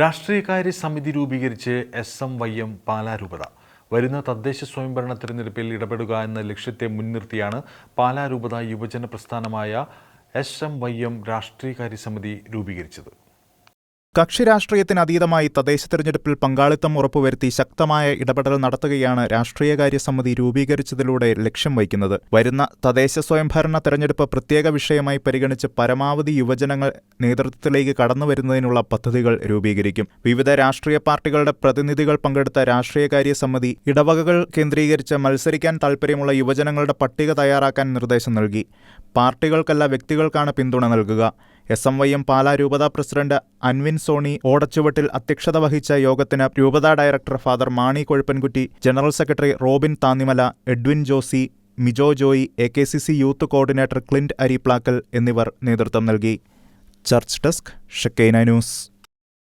രാഷ്ട്രീയകാര്യ സമിതി രൂപീകരിച്ച് S M Y M പാലാരൂപത. വരുന്ന തദ്ദേശ സ്വയംഭരണ തിരഞ്ഞെടുപ്പിൽ ഇടപെടുക എന്ന ലക്ഷ്യത്തെ മുൻനിർത്തിയാണ് പാലാരൂപത യുവജന പ്രസ്ഥാനമായ എസ് എം വൈ എം രാഷ്ട്രീയകാര്യ സമിതി രൂപീകരിച്ചത്. കക്ഷി രാഷ്ട്രീയത്തിന് അതീതമായി തദ്ദേശ തെരഞ്ഞെടുപ്പിൽ പങ്കാളിത്തം ഉറപ്പുവരുത്തി ശക്തമായ ഇടപെടൽ നടത്തുകയാണ് രാഷ്ട്രീയകാര്യ സമിതി രൂപീകരിച്ചതിലൂടെ ലക്ഷ്യം വയ്ക്കുന്നത്. വരുന്ന തദ്ദേശ സ്വയംഭരണ തെരഞ്ഞെടുപ്പ് പ്രത്യേക വിഷയമായി പരിഗണിച്ച് പരമാവധി യുവജനങ്ങൾ നേതൃത്വത്തിലേക്ക് കടന്നുവരുന്നതിനുള്ള പദ്ധതികൾ രൂപീകരിക്കും. വിവിധ രാഷ്ട്രീയ പാർട്ടികളുടെ പ്രതിനിധികൾ പങ്കെടുത്ത രാഷ്ട്രീയകാര്യ സമിതി ഇടവകകൾ കേന്ദ്രീകരിച്ച് മത്സരിക്കാൻ താൽപ്പര്യമുള്ള യുവജനങ്ങളുടെ പട്ടിക തയ്യാറാക്കാൻ നിർദ്ദേശം നൽകി. പാർട്ടികൾക്കല്ല വ്യക്തികൾക്കാണ് പിന്തുണ നൽകുക. S M Y M Pala രൂപതാ പ്രസിഡന്റ് അൻവിൻ സോണി ഓടച്ചുവട്ടിൽ അധ്യക്ഷത വഹിച്ച യോഗത്തിന് രൂപതാ director father Mani Kozhuppankutti general secretary Robin Thannimala Edwin Josy Mijo Joy A K C C youth coordinator Clint Ariplackal എന്നിവർ നേതൃത്വം നൽകി. Church desk Shekinah news.